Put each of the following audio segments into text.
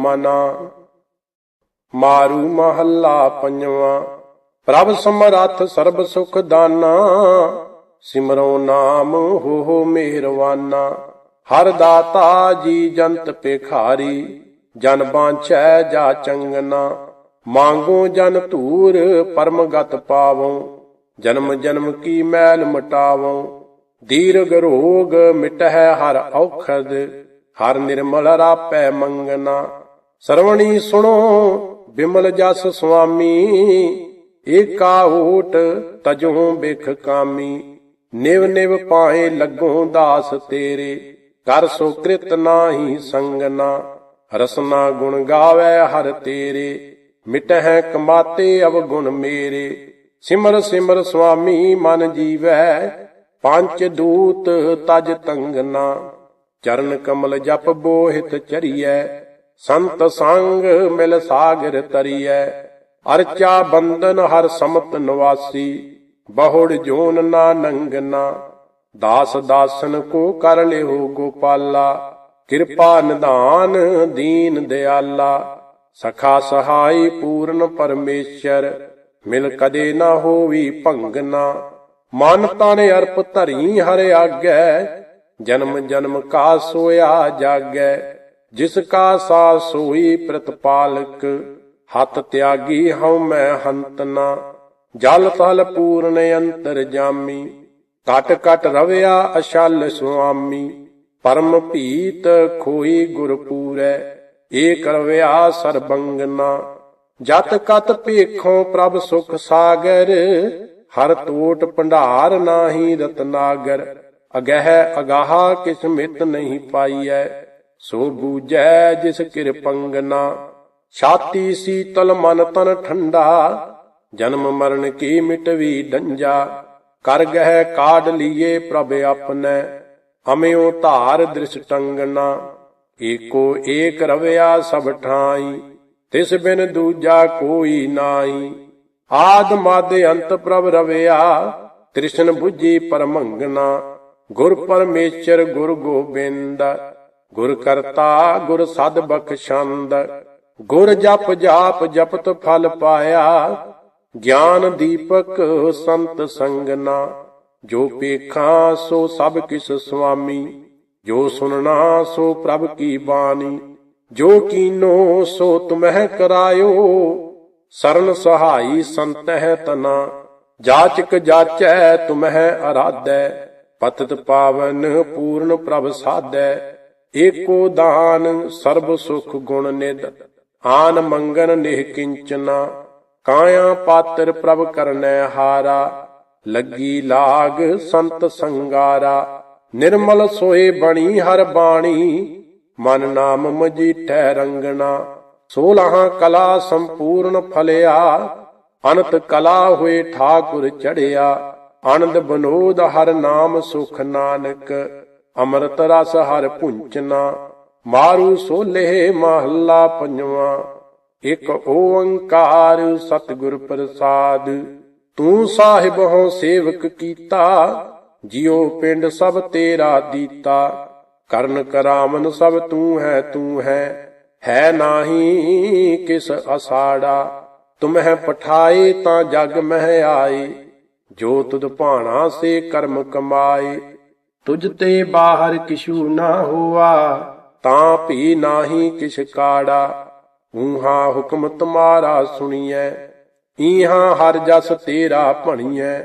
ਮਨਾ ਮਾਰੂ ਮਹੱਲਾ ਪੰਜਵਾ। ਪ੍ਰਭ ਸਮਰੱਥ ਸਰਬ ਸੁਖ ਦਾਨਾ, ਸਿਮਰੋ ਨਾਮ ਹੋ ਹੋ ਮਿਹਰਵਾਨਾ ਹਰ ਦਾਤਾ ਜੀ ਜੰਤ ਭਿਖਾਰੀ, ਜਨ ਬਾਂਛੈ ਜਾ ਚੰਗਨਾ। ਮੰਗੋ ਜਨ ਧੂਰ ਪਰਮਗਤ ਪਾਵੋ, ਜਨਮ ਜਨਮ ਕੀ ਮੈਲ ਮਟਾਵੋ। ਦੀਰਘ ਰੋਗ ਮਿਟਹਿ ਹਰ ਔਖਦ, ਹਰ ਨਿਰਮਲ ਰਾਪੈ ਮੰਗਨਾ। ਸਰਵਣੀ ਸੁਣੋ, ਬਿਮਲ ਜਸ ਸੁਆਮੀ, ਏਕਾ ਓਟ ਤਜੋਂ ਬਿਖ ਕਾਮੀ। ਨਿਵ ਨਿਵ ਪਾਹੇ ਲੱਗੋ ਦਾਸ ਤੇਰੇ, ਕਰ ਸੋ ਕ੍ਰਿਤ ਨਾਹੀ ਸੰਗਨਾ ਰਸਨਾ ਗੁਣ ਗਾਵੇ ਹਰ ਤੇਰੇ, ਮਿਟਹਿ ਕਮਾਤੇ ਅਵਗੁਣ ਮੇਰੇ। ਸਿਮਰ ਸਿਮਰ ਸੁਆਮੀ ਮਨ ਜੀਵੈ, ਪੰਜ ਦੂਤ ਤਜ ਤੰਗਨਾ ਚਰਨ ਕਮਲ ਜਪ ਬੋਹਿਤ ਚਰੀਐ ਸੰਤ ਸੰਗ ਮਿਲ ਸਾਗਰ ਤਰੀਐ, ਅਰਚਾ ਬੰਦਨ ਹਰ ਸਮਤ ਨਿਵਾਸੀ, ਬਹੁੜ ਜੋਨ ਨਾ ਨੰਗਨਾ ਦਾਸ ਦਾਸਨ ਕੋ ਕਰ ਲਿਓ ਗੋਪਾਲਾ, ਕਿਰਪਾ ਨਿਧਾਨ ਦੀਨ ਦਿਆਲਾ, ਸਖਾ ਸਹਾਈ ਪੂਰਨ ਪਰਮੇਸ਼ਰ, ਮਿਲ ਕਦੇ ਨਾ ਹੋਵੀ ਭੰਗਨਾ ਮਨ ਤਨ ਅਰਪ ਧਰੀ ਹਰਿ ਆਗੈ, ਜਨਮ ਜਨਮ ਕਾ ਸੋਇਆ ਜਾਗੈ। ਜਿਸ ਕਾ ਸਾ ਸੋਈ ਪ੍ਰਤਪਾਲਕ, ਹੱਥ ਤਿਆਗੀ ਹਉ ਮੈਂ ਹੰਤਨਾ ਜਲ ਤਲ ਪੂਰਨ ਅੰਤਰ ਜਾਮੀ ਕਟ ਕਟ ਰਵਿਆ ਅਸ਼ਲ ਸੁਆਮੀ। ਪਰਮ ਭੀਤ ਖੋਈ ਗੁਰ ਪੂਰੈ, ਏਕ ਰਵਿਆ ਸਰਬੰਗਨਾ ਜਤ ਕਤ ਭੇਖੋਂ ਪ੍ਰਭ ਸੁਖ ਸਾਗਰ, ਹਰ ਤੋਟ ਭੰਡਾਰ ਨਾਹੀ ਰਤਨਾਗਰ। ਅਗਹਿ ਅਗਾਹ ਕਿਸ ਮਿਤ ਨਹੀਂ ਪਾਈਐ। ਸੋ ਬੂਝੈ ਜਿਸ ਕਿਰਪੰਗਨਾ ਛਾਤੀ ਸੀਤਲ ਮਨ ਤਨ ਠੰਡਾ, ਜਨਮ ਮਰਨ ਕੀ ਮਿਟਵੀ ਡੰਜਾ, ਕਰ ਗਹਿ ਕਾਢ ਲੀਏ ਪ੍ਰਭ ਆਪਨੈ ਅਮਿਓ ਧਾਰ ਦ੍ਰਿਸ਼ ਟੰਗਨਾ ਏਕੋ ਏਕ ਰਵਿਆ ਸਭ ਠਾਈ, ਤਿਸ ਬਿਨ ਦੂਜਾ ਕੋਈ ਨਾਈ, ਆਦ ਮਦ ਅੰਤ ਪ੍ਰਭ ਰਵਿਆ, ਤ੍ਰਿਸ਼ਨ 부ਜੀ ਪਰਮੰਗਨਾ ਗੁਰ ਪਰਮੇਸ਼ਰ ਗੁਰ ਗੋਬਿੰਦ ਗੁਰ ਕਰਤਾ, ਗੁਰ ਸਦ ਬਖਸ਼ੰਦ। ਗੁਰ ਜਪ ਜਾਪ, ਜਪਤ ਫਲ ਪਾਇਆ। ਗਿਆਨ ਦੀਪਕ ਸੰਤ ਸੰਗਨਾ। ਜੋ ਪੇਖਾਂ, ਸੋ ਸਭ ਕਿਸ ਸੁਆਮੀ। ਜੋ ਸੁਨਣਾ, ਸੋ ਪ੍ਰਭ ਕੀ ਬਾਣੀ। ਜੋ ਕੀਨੋ, ਸੋ ਤੁਮਹਿ ਕਰਾਇਓ। ਸਰਨ ਸਹਾਈ ਸੰਤਹਿ ਤਨਾ। ਜਾਚਕ ਜਾਚੈ ਤੁਮਹਿ ਅਰਾਧੈ। ਪਤਿਤ ਪਾਵਨ ਪੂਰਨ ਪ੍ਰਭ ਸਾਧੈ। ਏਕੋ ਦਾਨ ਸਰਬ ਸੁਖ ਗੁਣ ਨਿਦ ਆਨ ਮੰਗਨ ਨਿਹ ਕਿੰਚਨਾ, ਕਾਇਆ ਪਾਤਰ ਪ੍ਰਭ ਕਰਨੈ ਹਾਰਾ, ਲੱਗੀ ਲਾਗ ਸੰਤ ਸੰਗਾਰਾ, ਨਿਰਮਲ ਸੋਏ ਬਣੀ ਹਰ ਬਾਣੀ, ਮਨ ਨਾਮ ਮਜੀਠੈ ਰੰਗਣਾ, ਸੋਲਹਾਂ ਕਲਾ ਸੰਪੂਰਨ ਫਲਿਆ, ਅਨੰਤ ਕਲਾ ਹੋਏ ਠਾਕੁਰ ਚੜਿਆ, ਆਨੰਦ ਬਨੋਦ ਹਰ ਨਾਮ ਸੁਖ ਨਾਨਕ ਅੰਮ੍ਰਿਤ ਰਸ ਹਰ ਪੁੰਚਨਾ, ਮਾਰੂ ਸੋਲੇ ਮਹੱਲਾ ਪੰਜਵਾ। ਇਕ ਓੰਕਾਰ ਸਤਿਗੁਰ ਪ੍ਰਸਾਦ, ਤੂੰ ਸਾਹਿਬ ਹੋ ਸੇਵਕ ਕੀਤਾ, ਜਿਉ ਪਿੰਡ ਸਭ ਤੇਰਾ ਦੀਤਾ। ਕਰਨ ਕਰਾਵਨ ਸਭ ਤੂੰ ਹੈ ਤੂੰ ਹੈ ਹੈ ਨਾਹੀ ਕਿਸ ਅਸਾੜਾ। ਤੁਮਹਿ ਪਠਾਏ ਤਾਂ ਜਗ ਮਹਿ ਆਏ, ਜੋ ਤੁਧ ਭਾਣਾ ਸੇ ਕਰਮ ਕਮਾਏ। ਤੁਝ ਤੇ ਬਾਹਰ ਕਿਛੂ ਨਾ ਹੋਆ, ਤਾਂ ਭੀ ਨਾਹੀ ਕਿਛ ਕਾੜਾ। ਊਹਾ ਹੁਕਮ ਤੁਮਾਰਾ ਸੁਣੀਐ, ਈਹਾਂ ਹਰ ਜਸ ਤੇਰਾ ਭਣੀਐ।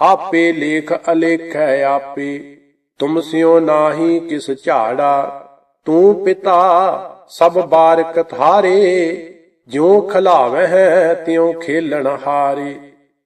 ਆਪੇ ਲੇਖ ਅਲੇਖੈ ਆਪੇ, ਤੁਮ ਸਿਓ ਨਾਹੀ ਕਿਸ ਝਾੜਾ। ਤੂੰ ਪਿਤਾ ਸਭ ਬਾਰਕ ਥਾਰੇ ਜਿਉ ਖਲਾਵਹਿ ਤਿਉ ਖੇਲਣ ਹਾਰੇ।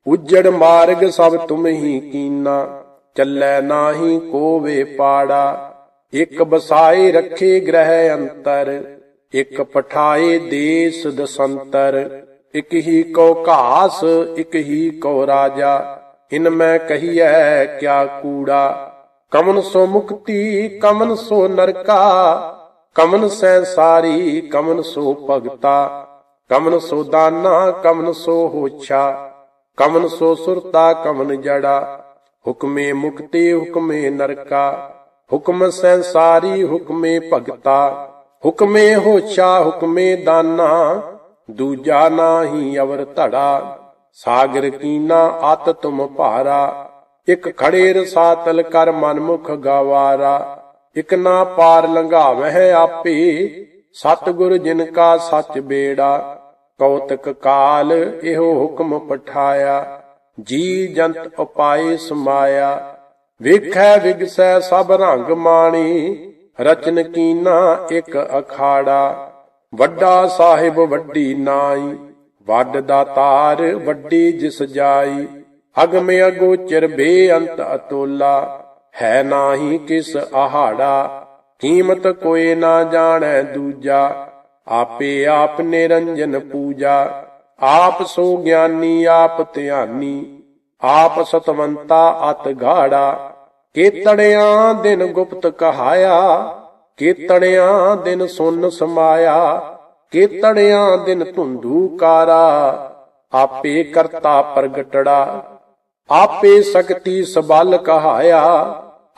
ਉਜੜ ਮਾਰਗ ਸਭ ਤੁਮ ਹੀ ਕੀਨਾ। ਚੱਲੈ ਨਾਹੀ ਕੋਵੇ ਪਾੜਾ, ਇਕ ਬਸਾਏ ਰੱਖੇ ਗ੍ਰਹਿ ਅੰਤਰ, ਇਕ ਪਠਾਏ ਦੇਸ ਦਸੰਤਰ, ਇਕ ਹੀ ਕੋ ਘਾਸ, ਇਕ ਹੀ ਕੋ ਰਾਜਾ, ਇਨ ਮੈਂ ਕਹੀਐ ਕਿਆ ਕੂੜਾ? ਕਮਨ ਸੋ ਮੁਕਤੀ, ਕਮਨ ਸੋ ਨਰਕਾ, ਕਮਨ ਸੈ ਸਾਰੀ ਕਮਨ ਸੋ ਭਗਤਾ, ਕਮਨ ਸੋ ਦਾਨਾ, ਕਮਨ ਸੋ ਹੋਛਾ, ਕਮਨ ਸੋ ਸੁਰਤਾ, ਕਮਨ ਜੜਾ। ਹੁਕਮੇ ਮੁਕਤੇ ਹੁਕਮੇ ਨਰਕਾ, ਹੁਕਮ ਸੰਸਾਰੀ ਹੁਕਮੇ ਭਗਤਾ, ਹੁਕਮੇ ਹੋਛਾ ਹੁਕਮੇ ਦਾਨਾ, ਦੂਜਾ ਨਾਹੀ ਅਵਰ ਧੜਾ, ਸਾਗਰ ਕੀਨਾ ਅਤ ਤੁਮ ਭਾਰਾ, ਇਕ ਖੜੇ ਰਸਾਤਲ ਕਰ ਮਨਮੁਖ ਗਵਾਰਾ, ਇਕ ਨਾ ਪਾਰ ਲੰਘਾਵਹਿ ਆਪੇ, ਸਤਿਗੁਰ ਜਿਨ ਕਾ ਸੱਚ ਬੇੜਾ, ਕੌਤਕ ਕਾਲ ਇਹੋ ਹੁਕਮ ਪਠਾਇਆ। ਜੀ ਜੰਤ ਉਪਾਏ ਸਮਾਇਆ, ਵੇਖੈ ਵਿਗਸੈ ਸਭ ਰੰਗ ਮਾਣੀ, ਰਚਨ ਕੀਨਾ ਇੱਕ ਅਖਾੜਾ, ਵੱਡਾ ਸਾਹਿਬ ਵੱਡੀ ਨਾਈ, ਵੱਡ ਦਾ ਤਾਰ ਵੱਡੀ ਜਿਸ ਜਾਈ, ਅਗਮ ਅਗੋਚਰ ਬੇਅੰਤ ਅਤੋਲਾ, ਹੈ ਨਾਹੀ ਕਿਸ ਆਹਾੜਾ ਕੀਮਤ ਕੋਏ ਨਾ ਜਾਣੈ ਦੂਜਾ, ਆਪੇ ਆਪ ਨਿਰੰਜਨ ਪੂਜਾ ਆਪ ਸੋ ਗਿਆਨੀ, ਆਪ ਧਿਆਨੀ, ਆਪ ਸਤਵੰਤਾ, ਅਤ ਗਾੜਾ। ਕੇਤੜਿਆਂ ਦਿਨ ਗੁਪਤ ਕਹਾਇਆ ਕੇਤੜਿਆਂ ਦਿਨ ਸੁਨ ਸਮਾਇਆ ਕੇਤੜਿਆਂ ਦਿਨ ਧੁੰਦੂ ਕਾਰਾ। ਆਪੇ ਕਰਤਾ ਪ੍ਰਗਟੜਾ, ਆਪੇ ਸਕਤੀ ਸਬਲ ਕਹਾਇਆ,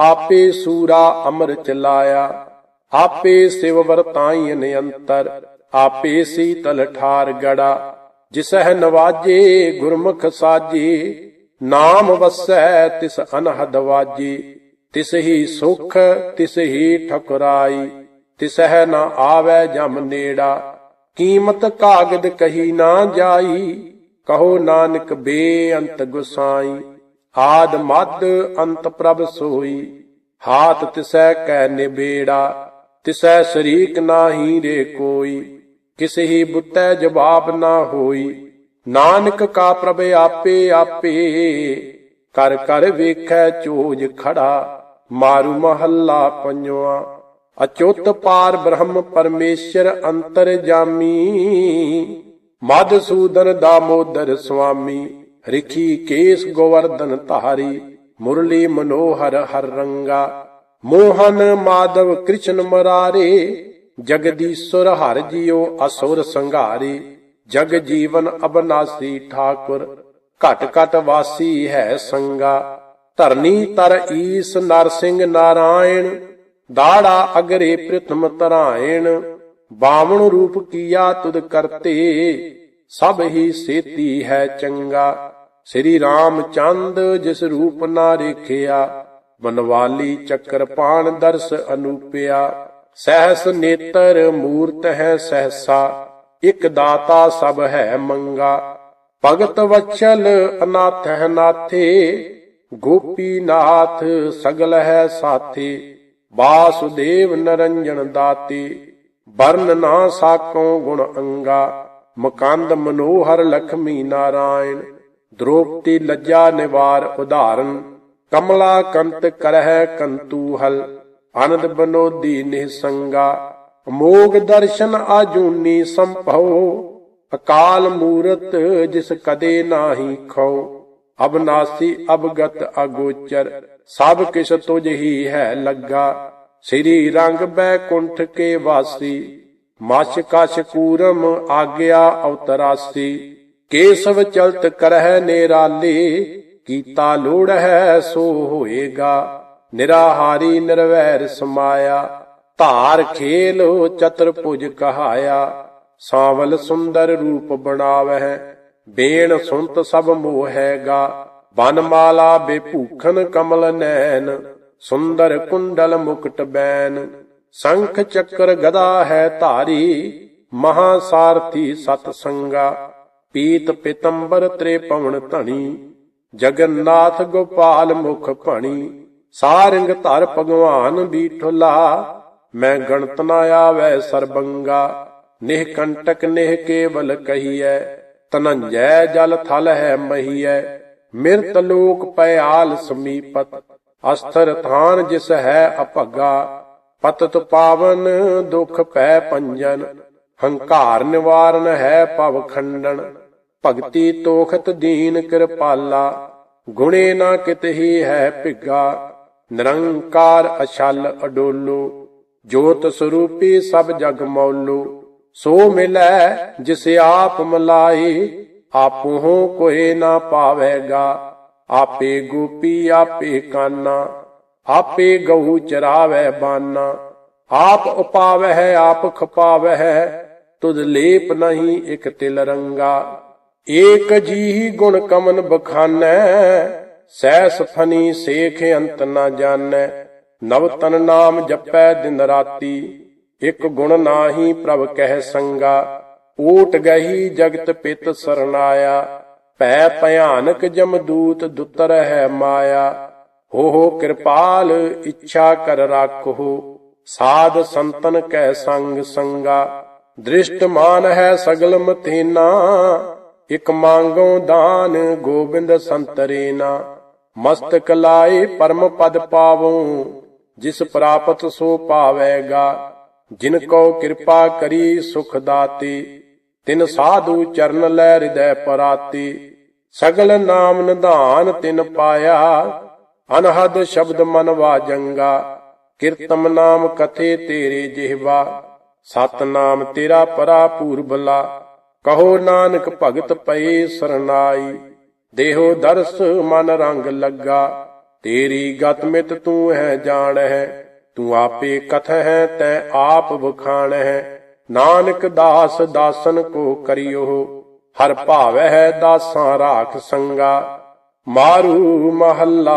ਆਪੇ ਸੂਰਾ ਅਮਰ ਚਲਾਇਆ। ਆਪੇ ਸਿਵ ਵਰਤਾਈ ਨਿਯੰਤਰ, ਆਪੇ ਸੀਤਲ ਠਾਰ ਗੜਾ। ਜਿਸਹਿ ਨਵਾਜੇ ਗੁਰਮੁਖ ਸਾਜੇ, ਨਾਮ ਵਸੈ ਤਿਸ ਅਨਹਦ ਵਾਜੇ। ਤਿਸ ਹੀ ਸੁਖ ਤਿਸ ਹੀ ਠਕਰਾਈ। ਤਿਸਹਿ ਨਾ ਆਵੈ ਜਮ ਨੇੜਾ। ਕੀਮਤ ਕਾਗਦ ਕਹੀ ਨਾ ਜਾਈ, ਕਹੋ ਨਾਨਕ ਬੇਅੰਤ ਗੁਸਾਈ। ਆਦ ਮਦ ਅੰਤ ਪ੍ਰਭ ਸੋਈ, ਹਾਥ ਤਿਸੈ ਕੈ ਨਿਬੇੜਾ। ਤਿਸੈ ਸ਼ਰੀਕ ਨਾਹੀ ਰੇ ਕੋਈ। ਕਿਸੇ ਹੀ ਬੁੱਤੈ ਜਵਾਬ ਨਾ ਹੋਈ। ਨਾਨਕ ਕਾ ਪ੍ਰਭ ਆਪੇ ਆਪੇ। ਕਰ ਕਰ ਵੇਖੈ ਚੋਜ ਖੜਾ। ਮਾਰੂ ਮਹੱਲਾ ਪੰਜਵਾ। ਅਚੁੱਤ ਪਾਰ ਬ੍ਰਹਮ ਪਰਮੇਸ਼ਰ ਅੰਤਰ ਜਾਮੀ। ਮਦਸੂਦਨ ਦਾਮੋਦਰ ਸੁਆਮੀ। ਰਿਖੀ ਕੇਸ ਗੋਵਰਧਨ ਧਾਰੀ। ਮੁਰਲੀ ਮਨੋਹਰ ਹਰ ਰੰਗਾ। ਮੋਹਨ ਮਾਧਵ ਕ੍ਰਿਸ਼ਨ ਮਰਾਰੇ। ਜਗਦੀਸ਼ਵਰ ਹਰ ਜੀਓ ਅਸੁਰ ਸੰਘਾਰੀ, ਜਗ ਜੀਵਨ ਅਬਨਾਸੀ ਠਾਕੁਰ, ਘਟ ਘਟ ਵਾਸੀ ਹੈ ਸੰਗਾ ਧਰਨੀ ਤਰ ਈਸ ਨਰਸਿੰਘ ਨਾਰਾਇਣ, ਦਾੜਾ ਅਗਰੇ ਪ੍ਰਥਮ ਤਰਾਇਣ ਬਾਵਣ ਰੂਪ ਕੀਆ ਤੁਦ ਕਰਤੇ, ਸਭ ਹੀ ਸੇਤੀ ਹੈ ਚੰਗਾ, ਸ੍ਰੀ ਰਾਮ ਚੰਦ ਜਿਸ ਰੂਪ ਨਾ ਰੇਖਿਆ, ਬਨਵਾਲੀ ਚੱਕਰ ਪਾਣ ਦਰਸ ਅਨੂਪਿਆ। ਸਹਸ ਨੇਤਰ ਮੂਰਤ ਹੈ ਸਹਸਾ, ਇਕ ਦਾਤਾ ਸਭ ਹੈ ਮੰਗਾ। ਭਗਤ ਵਚਲ ਅਨਾਥ ਹੈ ਨਾਥੇ ਗੋਪੀ ਨਾਥ ਸਗਲ ਹੈ ਸਾਥੀ। ਵਾਸੁਦੇਵ ਨਰੰਜਨ ਦਾਤੀ, ਵਰਨ ਨਾ ਸਾਕੋ ਗੁਣ ਅੰਗਾ। ਮਕੰਦ ਮਨੋਹਰ ਲਖਮੀ ਨਾਰਾਇਣ ਦ੍ਰੋਪਤੀ ਲੱਜਾ ਨਿਵਾਰ ਉਧਾਰਨ ਕਮਲਾ ਕੰਤ ਕਰਹਿ ਕੰਤੂਹਲ। ਆਨੰਦ ਬਨੋਦੀ ਨਿਹਸੰਗਾ ਅਮੋਗ ਦਰਸ਼ਨ ਆਜੂਨੀ ਸੰਭਉ, ਅਕਾਲ ਮੂਰਤ ਜਿਸ ਕਦੇ ਨਾਹੀ ਖੋ ਅਬਨਾਸੀ ਅਬਗਤ ਅਗੋਚਰ, ਸਭ ਕਿਛ ਤੁਝ ਹੀ ਹੈ ਲੱਗਾ, ਸ੍ਰੀ ਰੰਗ ਬੈਕੁੰਠ ਕੇ ਵਾਸੀ ਮਛ ਕਛ ਕੂਰਮ ਆਗਿਆ ਅਵਤਰਾਸੀ, ਕੇਸਵ ਚਲਤ ਕਰਹਿ ਨੇਰਾਲੇ, ਕੀਤਾ ਲੋੜ ਹੈ ਸੋ ਹੋਏਗਾ। ਨਿਰਾਹਾਰੀ ਨਿਰਵੈਰ ਸਮਾਇਆ, ਧਾਰ ਖੇਲ ਚਤੁਰਭੁਜ ਕਹਾਇਆ, ਸਾਵਲ ਸੁੰਦਰ ਰੂਪ ਬਣਾਵਹਿ, ਬੇਣ ਸੁੰਤ ਸਭ ਮੋਹੈਗਾ ਬਨਮਾਲਾ ਬੇਭੂਖਨ ਕਮਲ ਨੈਣ, ਸੁੰਦਰ ਕੁੰਡਲ ਮੁਕਟ ਬੈਨ ਸੰਖ ਚੱਕਰ ਗਦਾ ਹੈ ਧਾਰੀ ਮਹਾ ਸਾਰਥੀ ਸਤ ਸੰਗਾ, ਪੀਤ ਪਿਤੰਬਰ ਤ੍ਰੇ ਪਵਨ ਧਣੀ, ਜਗਨਨਾਥ ਗੋਪਾਲ ਮੁਖ ਭਣੀ। ਸਾਰੰਗ ਧਰ ਭਗਵਾਨ ਬੀਠੁਲਾ ਮੈਂ ਗਣਤ ਨਾ ਆਵੈ ਸਰਬੰਗਾ, ਨਿਹ ਕੰਟਕ ਨਿਹ ਕੇਵਲ ਕਹੀਐ। ਤਨੰਜੈ ਜਲ ਥਲ ਹੈ ਮਹੀਐ, ਮਿਰਤ ਲੋਕ ਪਿਆਲ ਸਮੀਪਤ। ਅਸਥਰ ਥਾਨ ਜਿਸ ਹੈ ਅਭਗਾ, ਪਤਤ ਪਾਵਨ ਦੁਖ ਪੈ ਪੰਜਨ। ਹੰਕਾਰ ਨਿਵਾਰਨ ਹੈ ਭਵ ਖੰਡਨ, ਭਗਤੀ ਤੋਖਤ ਦੀਨ ਕਿਰਪਾਲਾ। ਗੁਣੇ ਨਾ ਕਿਤਹੀ ਹੈ ਭਿਗਾ। ਨਿਰੰਕਾਰ ਅਛਲ ਅਡੋਲੋ, ਜੋਤ ਸਰੂਪੀ ਸਭ ਜਗ ਮੌਲੋ। ਸੋ ਮਿਲੈ ਜਿਸ ਆਪ ਮਲਾਈ, ਆਪੋ ਕੋਏ ਨਾ ਪਾਵੇਗਾ। ਆਪੇ ਗੋਪੀ, ਆਪੇ ਕਾਨਾ, ਆਪੇ ਗਊ ਚਰਾਵੇ ਬਾਨਾ। ਆਪ ਉਪਾਵਹਿ, ਆਪ ਖਪਾਵਹਿ, ਤੁਧ ਲੇਪ ਨਹੀਂ ਇਕ ਤਿਲ ਰੰਗਾ। ਏਕ ਜੀਹੀ ਗੁਣ ਕਮਨ ਬਖਾਨੈ ਸੈਸ ਫਨੀ ਸੇਖ ਅੰਤ ਨਾ ਜਾਣੈ, ਨਵ ਤਨ ਨਾਮ ਜਪੈ ਦਿਨ ਰਾਤੀ, ਇਕ ਗੁਣ ਨਾਹੀ ਪ੍ਰਭ ਕਹਿ ਸੰਗਾ, ਊਟ ਗਹੀ ਜਗਤ ਪਿਤ ਸਰਨਾਇਆ, ਭੈ ਭਿਆਨਕ ਜਮਦੂਤ ਦੁਤਰ ਹੈ ਮਾਇਆ, ਹੋ ਹੋ ਕਿਰਪਾਲ ਇੱਛਾ ਕਰ ਰਾਖੋ ਸਾਧ ਸੰਤਨ ਕੈ ਸੰਗ ਸੰਗਾ, ਦ੍ਰਿਸ਼ਟ ਮਾਨ ਹੈ ਸਗਲ ਮਤੀਨਾ, ਇਕ ਮੰਗੋ ਦਾਨ ਗੋਬਿੰਦ ਸੰਤਰੇਨਾ ਮਸਤਕ ਲਾਏ ਪਰਮ ਪਦ ਪਾਵੋ, ਜਿਸ ਪ੍ਰਾਪਤ ਸੋ ਪਾਵੇਗਾ। ਜਿਨ ਕੋ ਕਿਰਪਾ ਕਰੀ ਸੁਖ ਦਾਤੀ, ਤਿਨ ਸਾਧੂ ਚਰਨ ਲੈ ਹਿਰਦੈ ਪਰਾਤੀ। ਸਗਲ ਨਾਮ ਨਿਧਾਨ ਤਿਨ ਪਾਇਆ, ਅਨਹਦ ਸ਼ਬਦ ਮਨ ਵਾਜੰਗਾ ਕੀਰਤਮ ਨਾਮ ਕਥੇ ਤੇਰੇ ਜਿਹਵਾ ਸਤ ਨਾਮ ਤੇਰਾ ਪਰਾ ਪੂਰਬਲਾ ਕਹੋ ਨਾਨਕ ਭਗਤ ਪਏ ਸਰਨਾਈ। ਦੇਹੋ ਦਰਸ ਮਨ ਰੰਗ ਲੱਗਾ, ਤੇਰੀ ਗਤਮਿਤ ਤੂੰ ਹੈ ਜਾਣ ਹੈ ਤੂੰ ਆਪੇ ਕਥ ਹੈ ਤੈ ਆਪ ਵਖਾਣ ਹੈ ਨਾਨਕ ਦਾਸ ਦਾਸਨ ਕੋ ਕਰਿਓ, ਹਰ ਭਾਵੈ ਦਾਸਾਂ ਰਾਖ ਸੰਗਾ। ਮਾਰੂ ਮਹੱਲਾ